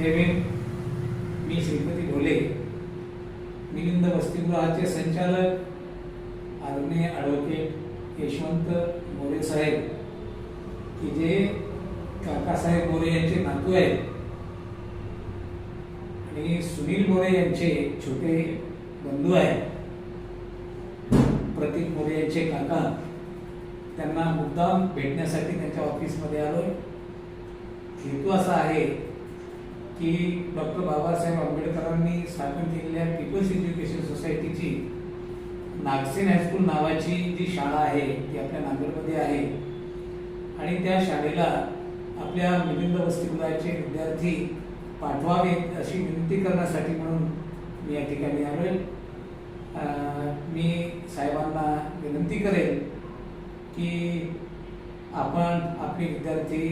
जय मी श्रीपती ढोले मिलिंद वसतिगृहाचे संचालक आदरणीय ॲडव्होकेट यशवंत मोरे साहेब. की जे काकासाहेब मोरे यांचे नातू आहेत. आणि सुनील मोरे यांचे छोटे बंधू आहेत. प्रतीक मोरे यांचे काका. त्यांना मुद्दाम भेटण्यासाठी त्यांच्या ऑफिसमध्ये आलोय. हेतू असा आहे की डॉक्टर बाबासाहेब आंबेडकरांनी स्थापन केलेल्या पीपल्स एज्युकेशन सोसायटीची नागसेन हायस्कूल नावाची जी शाळा आहे ती आपल्या नांदेडमध्ये आहे. आणि त्या शाळेला आपल्या मिलिंद वसतिगृहाचे विद्यार्थी पाठवावेत अशी विनंती करण्यासाठी म्हणून मी या ठिकाणी आलो मी साहेबांना विनंती करेन की आपण आपले विद्यार्थी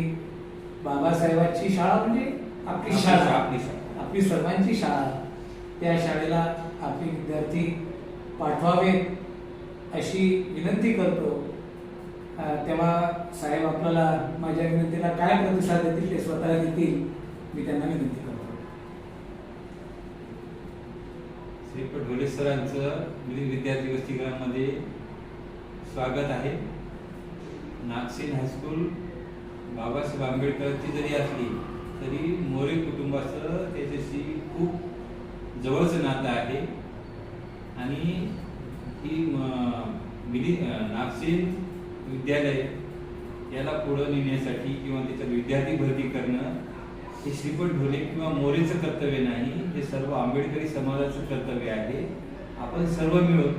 बाबासाहेबांची शाळा म्हणजे आपली शाळा आपली शाळा. आपली सर्वांची शाळा. त्या शाळेला आपले विद्यार्थी पाठवावेत अशी विनंती करतो. तेव्हा साहेब आपल्याला माझ्या विनंतीला काय प्रतिसाद देतील ते स्वतः देतील. मी त्यांना विनंती करतो. श्रीपत ढोले सरांचं विद्यार्थी वसतिगृहामध्ये स्वागत आहे. नागसेन हायस्कूल बाबासाहेब आंबेडकरची जरी असली तरी मोरे कुटुंबाचं त्याच्याशी खूप जवळचं नातं आहे. आणि ही मिली नागसेन विद्यालय याला पुढं नेण्यासाठी किंवा त्याच्यात विद्यार्थी भरती करणं हे श्रीपट ढोले किंवा मोरेचं कर्तव्य नाही. हे सर्व आंबेडकरी समाजाचं कर्तव्य आहे. आपण सर्व मिळून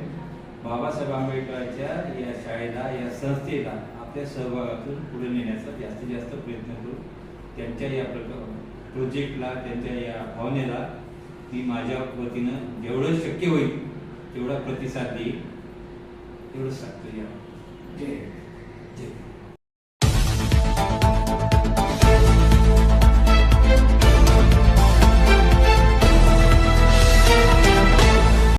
बाबासाहेब आंबेडकरांच्या या शाळेला या संस्थेला आपल्या सहभागातून पुढे नेण्याचा जास्तीत जास्त प्रयत्न करू. त्यांच्या या प्रक- प्रोजेक्टला त्यांच्या या भावनेला मी माझ्या वतीनं जेवढं शक्य होईल तेवढा प्रतिसाद देईल. तेवढंच सांगतो या जय जय